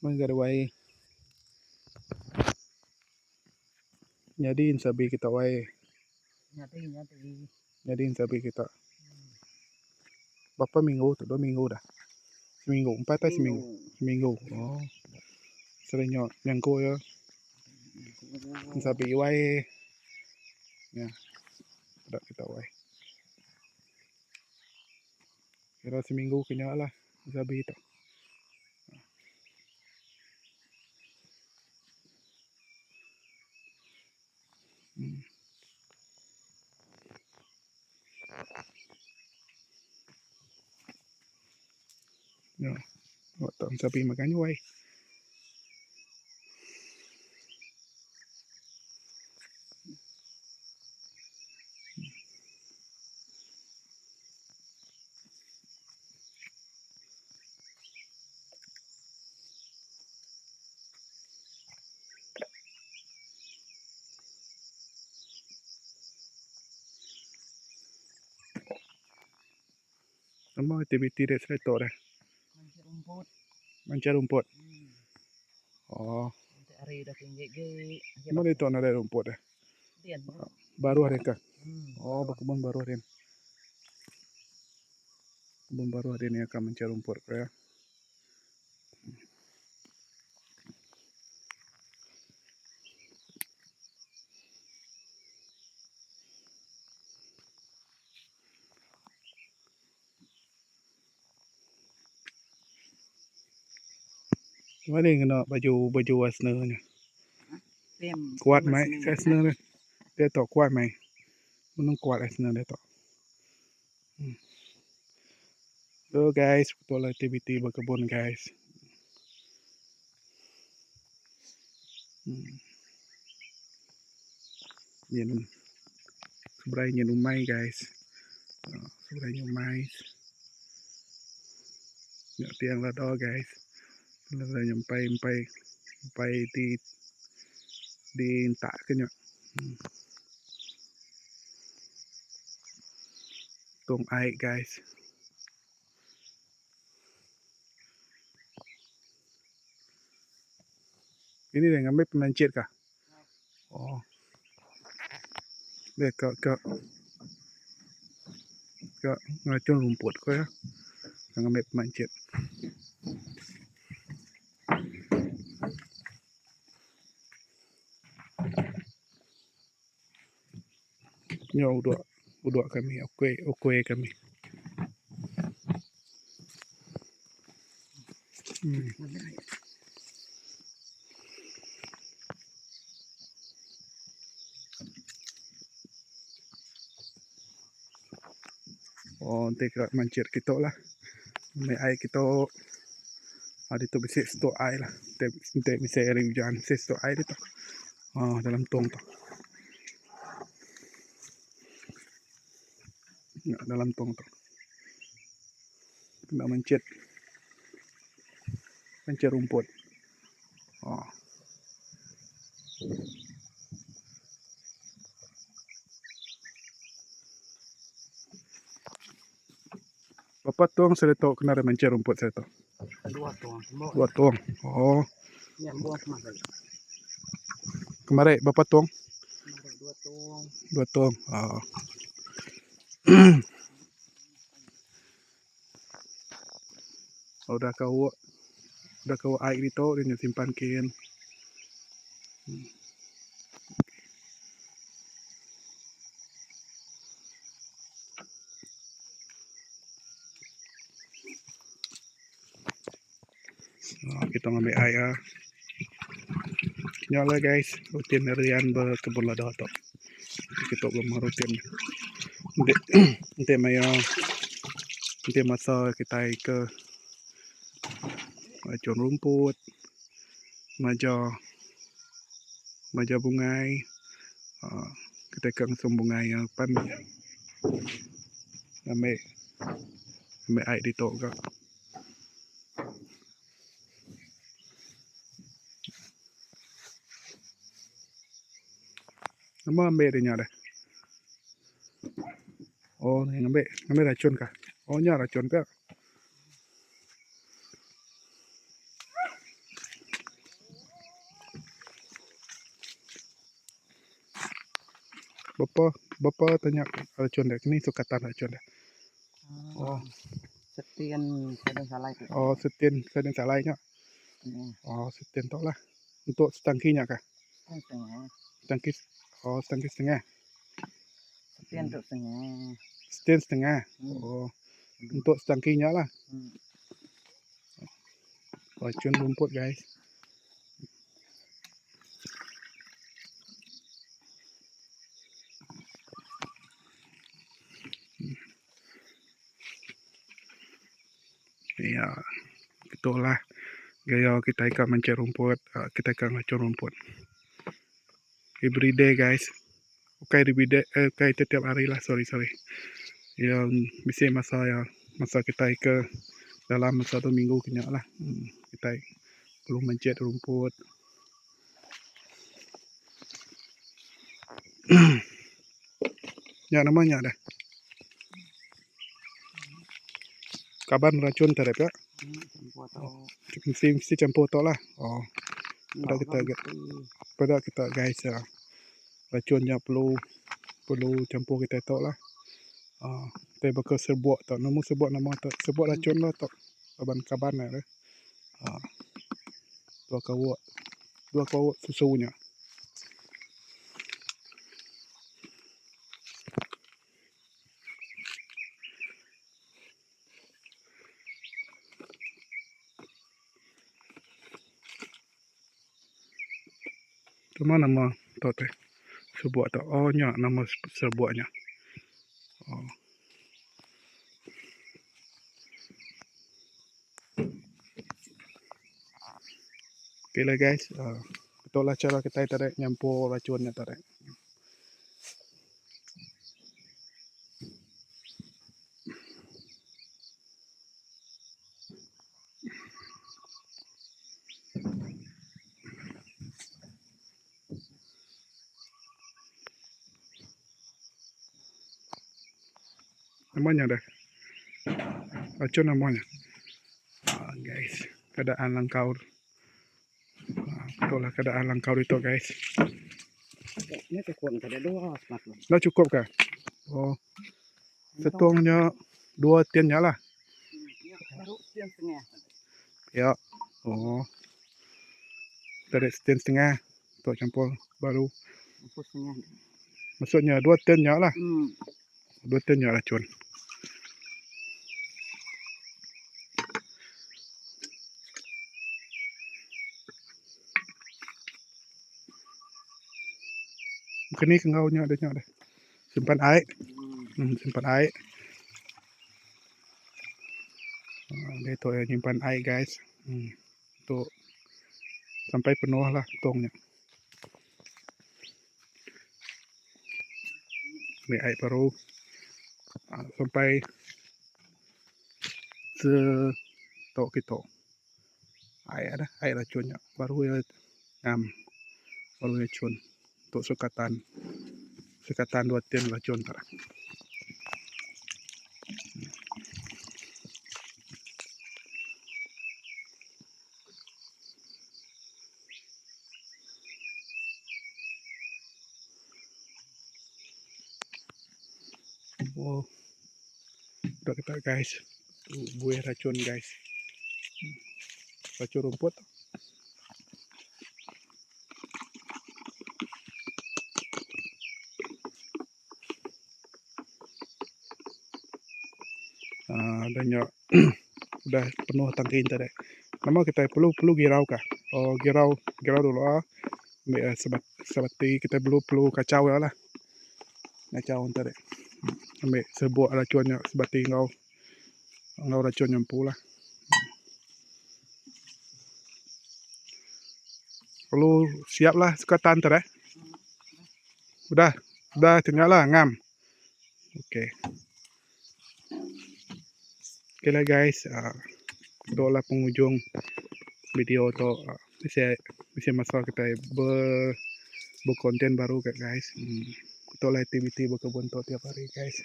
Mangga wae. Nyadiin sabi kita wae. Nyati nyati. Nyadiin sabi kita. Berapa minggu tuh? Dua minggu dah. Seminggu, empat atau seminggu? Seminggu. Oh. Sering nyok nyangkut ya. Sabi wae. Ya. Ada kita wae. Kira seminggu kena lah sabi itu. Hmm. Ya. Waktu sabi makannya Sama aktiviti dia seretok dah. Mancing rumput. Mancing rumput. Hmm. Oh. Nanti hari dah tinggi ge. Mana itu ada rumput dah? Dian. Baru hari kah? Hmm. Oh, berkebun baru hari ini. Kebun baru hari ini akan mencari rumput ya. Mana yang kena baju baju wasnanya? Pem. Kuat mai asna dia. Dia tak kuat mai. Menung kuat asna dia tak. Hmm. So guys, betul aktiviti berkebun guys. Hmm. Nhìn sebenarnya nhìn umai guys. Uh, sebenarnya umai. Nhớ tiếng là đó guys. Là là nyampai nyampai nyampai di di tak ke nyak. Hmm. Tong air guys. Ini dia ngambil pemancit kah? Oh. Dia ke ke ke ngacun rumput kau ya. Ngambil pemancit. Nyo udok udok kami, okey okey kami. Hmm. Oh, nanti kita mancit kita lah. May air kita ah, dito bisa stok air lah. Nanti, bisa air hujan. Bisa stok air dito. Ah, dalam tong to. Dalam tong to. Kena mancit. Mancit rumput. Oh. Berapa tuang saya tahu kena ada mancit rumput saya tahu. Dua tuang. Dua tuang. Oh, Yang buah kemarin. kemarin berapa tuang? Kemarin dua tuang. Dua tuang. Oh. oh, dah kau dah kau air itu dia simpan kin. Oh, kita ngambil air ah. Nyala guys, rutin harian berkebun lada tu. Kita belum rutin. Nanti nanti maya nanti masa kita ke macam rumput, maja maja bungai, uh, kita ke langsung bungai yang pan ambil ambil air di tok kak. Nama ambil dia nyara. Oh, ni ngambil, ngambil racun kah? Oh, ini racun ke? Bapa, bapa tanya racun dia. Ini sukatan racun dia. Oh. Setian sedang salai. Oh, setian sedang salai. Ya. Oh, setian tak hmm. oh, lah. Untuk setangkinya kah? Setengah. Setangki, oh, setangki setengah. Setian hmm. untuk setengah. Setin setengah. Hmm. Oh, untuk setangkinya lah. Hmm. Racun rumput guys. Ya, itulah gaya kita ikan mencari rumput, uh, kita ikan racun rumput. Every day guys. Okay, every day, eh, okay, setiap hari lah, sorry, sorry. Yang bisa masa ya, masa kita ke dalam satu minggu kena lah. Hmm, kita perlu mencet rumput. ya namanya dah. Kaban racun terap ya. Campur atau. Mesti mesti campur tok lah. Oh, Pada kita mesti. pada kita guys ya. Racunnya perlu perlu campur kita tok lah. Ah, kita bakal serbuk tok. Nama serbuk nama tok. Serbuk racun lah tok. Kaban kaban lah. Ah. Dua kawat. Dua kawat susunya. Tu mana nama tok teh? Serbuk tok. Oh, nya nama se- Okay lah guys. Uh, betul lah cara kita tarik nyampur racunnya tarik. Namanya dah. Racun namanya. Ah, guys. Keadaan langkau. Ah, betul lah keadaan langkau itu guys. Ini tekun kada dua loh. Dah cukup kah? Oh, setungnya dua tiannya lah. Ya, baru setian setengah. Ya. Oh. Tarik setin setengah. Untuk campur baru. Maksudnya dua tiannya lah. Hmm. Dua tiannya Mungkin ni kengaunya ada dah. Simpan air. Hmm. Simpan air. Ah, dia tu yang simpan air guys. Hmm. Untuk sampai penuh lah tongnya. Ambil air baru. Ah, sampai se tok kita. Air ada, air racunnya. Baru ya ngam. Baru racun. Untuk sekatan. Sekatan dua tian racun tak. Oh. Udah kita guys. Buih racun guys. Racun rumput. Adanya udah penuh tangki tadi. Nama kita perlu perlu girau kah? Oh, girau girau dulu ah. Eh, sebat sebati kita perlu perlu kacau ya lah. Kacau tadi. Ambil sebuah racunnya sebati ngau ngau racun nyampu lah. Perlu siap lah sekatan tadi. eh. Udah, udah tinggal lah ngam. Okey. Okay lah guys, uh, ito lah penghujung video to. Uh, bisa bisa masa kita ber berkonten baru kan guys. Hmm. Ito lah aktiviti berkebun to tiap hari guys.